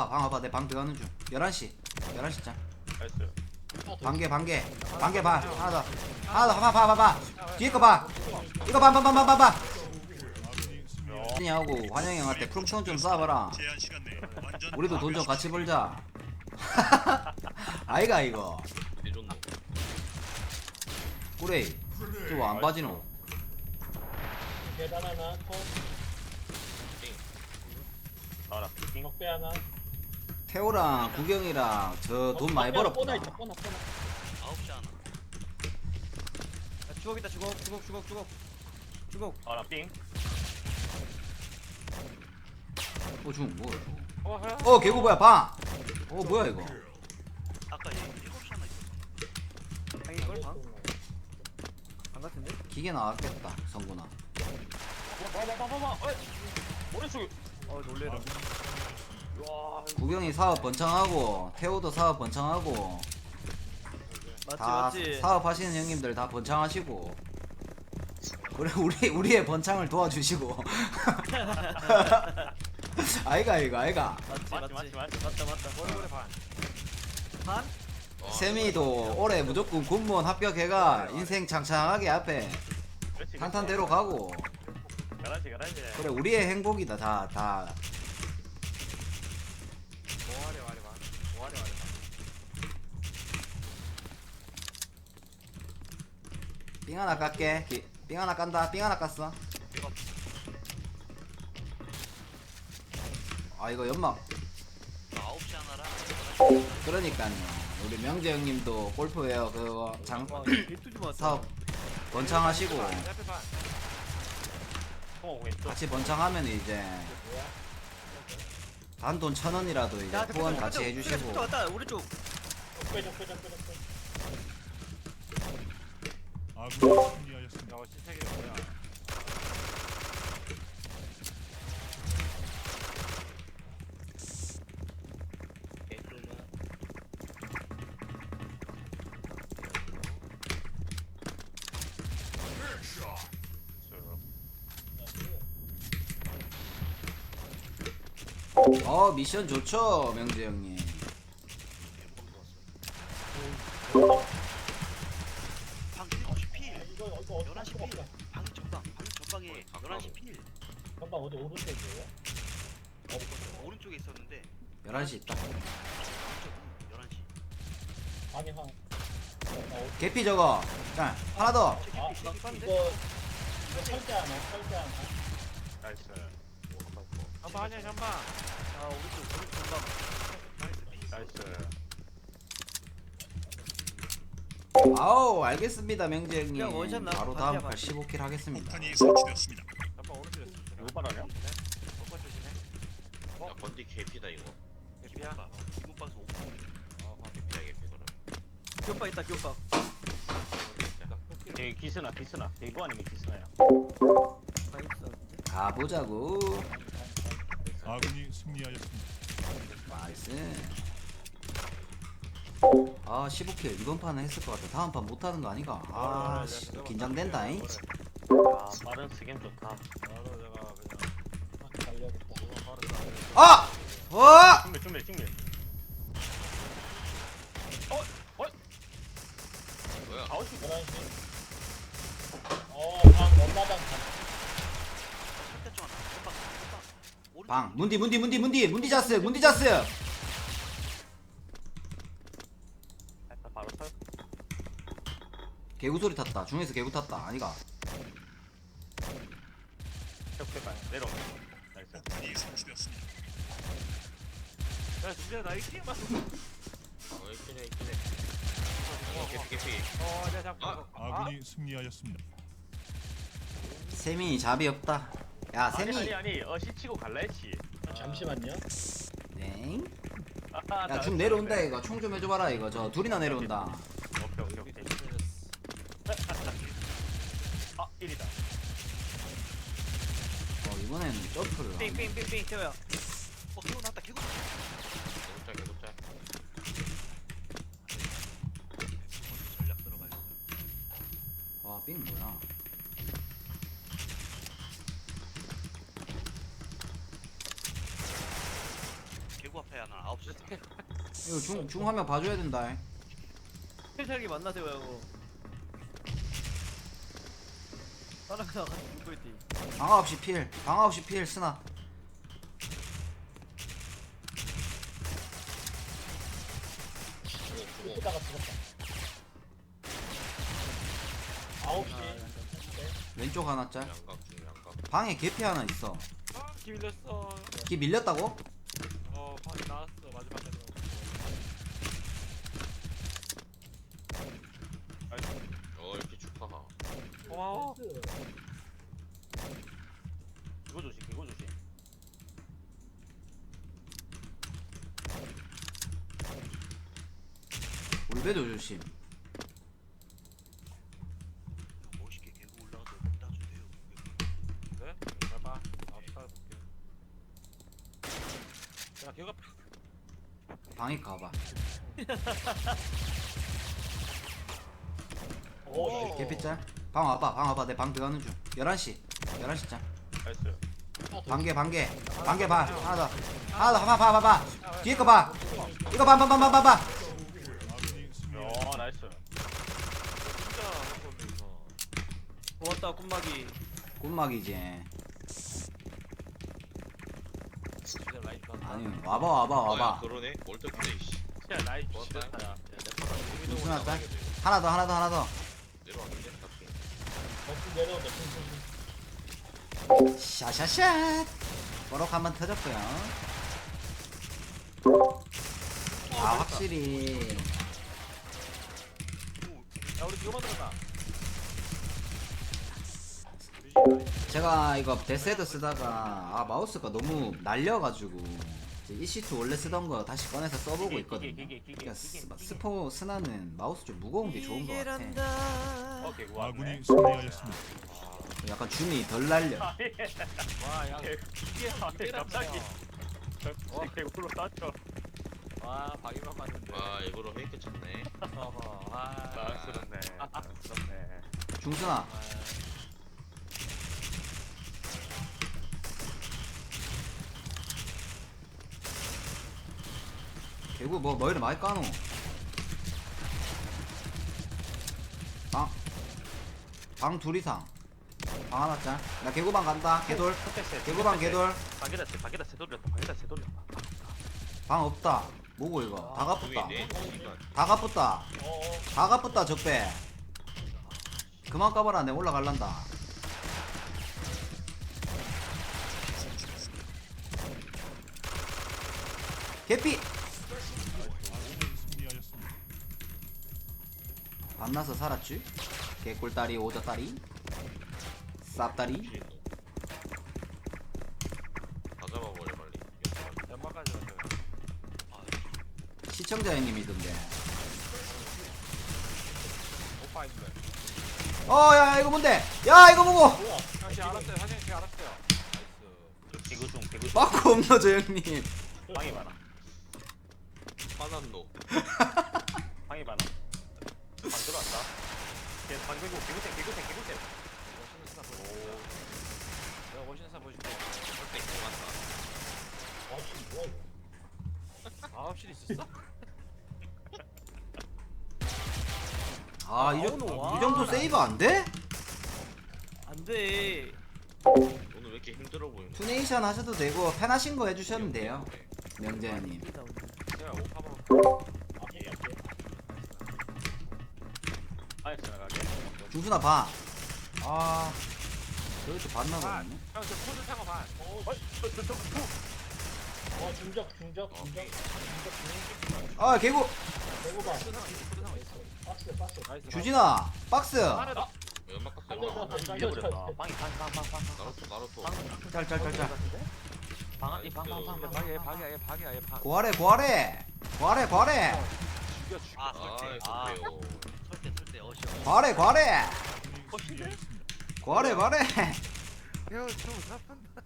와봐 방 와봐 내 방 들어가는 중 11시 11시 짱 나이스 반개 반개 반개 봐 하나 더 하나 더 봐봐 봐 봐 봐 뒤에 거봐 이거 봐봐봐봐봐 하고 환영이 형한테 쿵충 좀 쏴봐라 제한 시간 내에 완전 우리도 돈 좀 같이 벌자 아이가 이거 해줬노 그래 저안 빠지노 계단 하나, 컵, 알아 빙 넉배 하나. 태호랑 구경이랑 저 돈 많이 벌었구나 있다, 뽀나, 뽀나. 아홉 시 하나 주걱이다 주걱 주걱 주걱 주걱 주걱 알아 빙 어중 뭐야 저거 어, 해야? 어 개구 뭐야 방 어 뭐야 이거 아까 얘 일곱 시 하나 있었어 방이걸 방? 방 같은데? 기계 나왔겠다 성구나 봐봐 봐봐봐 어이 오른쪽에 어 놀래라 와 구경이 사업 번창하고 태호도 사업 번창하고 맞지 다 맞지. 사업하시는 형님들 다 번창하시고 그래 우리 우리의 번창을 도와주시고. 아이가 이거 아이가. 맞지 맞지, 맞지. 맞지, 맞다 맞다. 오래 오래 반. 반? 세미도 올해 무조건 군무원 합격해가 인생 창창하게 앞에 그렇지 탄탄대로 가고. 가라지 가라지. 그래 우리의 행복이다 다 다. 뭐하래 와래 반 뭐하래 와래 삥 하나 깎게. 기- 삥 하나 깐다. 삥 하나 깠어. 아 이거 연막. 아홉 시 하나랑 그러니까요. 우리 명재 형님도 골프웨어 그거 장 개뚜지 마 사업 번창하시고 반어 왼쪽. 같이 번창하면 이제 단돈 천 원이라도 이제 야, 후원 같이 해주시고. 오른쪽. 아군이 승리하였습니다. 야 신세계 뭐야 어 미션 좋죠 명재 형님 방 일곱 시필 이거, 이거 어디 열한 시 수가 필 없다. 방 전방 방 전방에 열한 시 필 전방 어디 오른쪽이에요? 오른쪽에 있었는데 11시 있다. 아니, 한. 어, 개피 저거. 자 하나 더. 아, 이거, 이거 철제 하나, 철제 하나. 나이스. 전방 아니야 전방 아 오른쪽 오른쪽 전방 나이스. 아우 알겠습니다 명재 형님. 그냥 원샷 나- 바로 다음 판 반지. 15킬 하겠습니다. 폭탄이 설치되었습니다. 전방 오른쪽에 누구 빨아냐? 꺾어 조심해 야 건디 개피다 이거 개피야 기문방에서 오픈 개피야 개피 그럼 교빠 있다 교빠 되게 기스나 기스나. 대구 아니면 기스나야 방 있어 가보자고. 아군이 승리하였습니다. 나이스. 아 15킬. 이번 판은 했을 것 같아. 다음 판 못하는 거 아니가? 아 씨, 긴장된다잉. 야 빠른 스겜 좋다. 아! 어! 준비 준비 준비 뭐야 아웃이 11시. 어, 방, 원마당 방. 설대 쪽 하나 전방 전방 오른쪽 방 문디 문디 문디 문디 문디 자스 문디 자스 바로 개구 소리 탔다 중에서 개구 탔다 아니가 내려 나이스 폭탄이 설치되었습니다. 야 진짜 나 이게 맞어 어 있기네 있기네 어 개피 개피 어 내가 잡고 아. 아군이 승리하였습니다. 세민이 잡이 없다 야 아니 아니 세미 아니 어시 치고 갈라 했지 잠시만요. 네. 아, 야중 내려온다 이거 총 좀 해줘봐라 이거 저 둘이나 내려온다 오케이 오케이 오케이 아 1이다 어 이번에는 점프를 하네. 삥삥삥삥 태호야 개구 앞에 하나. 9시. 이거 중, 중 화면 봐줘야 된다 필살기 만나세요 형 따라가 있지 방아 없이 필 방아 없이 필 쓰나 이쁘다가 죽었다. 아홉 시. 왼쪽 하나 짤. 양각 중 양각. 방에 개피 하나 있어. 기 밀렸어. 기 밀렸다고? 어 방이 나왔어 마지막에 어 이렇게 축하하 고마워 이거 조심 이거 조심. 울베도 조심. 멋있게 개구 올라가서 따주세요. 네? 따라볼게. 야 방에 가봐. 오, 개피 짤 방 와봐 방 와봐. 내 방 들어가는 중. 11시. 11시 짤 나이스 반개 반개. 반개 봐. 하나 더. 하나 더. 봐봐 봐 봐 봐 뒤에 거봐. 이거 봐봐봐봐봐 승리하였습니다. 어 나이스 꿈막이 진짜 라인 좋았다. 아니 와봐 와봐 아야 와봐. 그러네. 진짜 좋았다. 중순아 짤 하나 더 하나 더 하나 더 내려왔는데 갑자기 버스 내려온다. 샤샤샷 버럭 한번 터졌고요. 아 확실히. 야 우리 이거 만들었다. 제가 이거 데스헤드 쓰다가 아 마우스가 너무 날려가지고 이시트 원래 쓰던 거 다시 꺼내서 써보고 있거든요. 그러니까 스. 스포 스나는 마우스 좀 무거운 게 좋은 것 같아. 오케이 구 아군이 승리하였습니다. 약간 줌이 덜 날려. 와야 이게 갑자기. 갑자기. 갑자기 개구로 땄죠 와 방이만 맞는데. 아 일부러 페이크 쳤네. 어허 와. 나스럽네. 나스럽네. 중순아 개구 뭐 머리를 많이 까노. 방, 방둘 이상. 방 하나 짤나 개구방 간다. 개돌. 개구방 개돌. 방에다 새 돌렸다 방에다 새 돌렸다. 방 없다. 뭐고 이거? 다 가쁘다. 중이네 씨발 다. 어, 어. 다 가쁘다 적배. 그만 까봐라. 내 올라갈란다. 개피 만나서 살았지? 개꿀다리 오저다리 쌉다리. 다 잡아버려 빨리. 연막까지 시청자 형님이던데. 오빠 있는데. 어야 이거 뭔데? 야 이거 뭐고! 사실 알았어요 사실 제가 알았어요 나이스. 개구 중 개구 중. 빠꾸 없노 저 형님? 방이 많아. 놈 방이 많아 걔 방 개구 개구생 개구생 개구생 멋있는 스나 보여줄게 내가 멋있는 스나 보여줄게 절대 아, 이거. 아 확실히 있었어? 아이 아우노, 와. 이 정도 세이브 안 돼? 안돼 오늘 왜 이렇게 힘들어 보이는 투네이션 하셔도 되고 편하신 거 해주셔도 돼요 명재 형님 제가 오파만 아, 오케이, 오케이. 방에 지나가게 중순아 봐. 아, 저렇게 봤나 보네. 형저 포즈 탄거 봐 어, 어이 저저 어, 중적, 중적, 중적. 중적, 중적. 아, 개구. 대구가. 포즈 탄거 있어 포즈 탄거 있어 박스, 박스. 나이스 주진아, 박스. 하나 더 연막 깎아 한대 더, 한대 더. 밀려버렸다 방이 방방방방 나루토 나루토 짤, 짤, 짤, 짤. 방방방 방 방 방이야 방이야 방이야 얘 방. 고아래, 고아래. 고아래, 고아래. 죽여 죽여 아 아이 설대 아 고아래, 고아래. 아군이 승리하였습니다. 고아래, 고아래. 야좀 사판다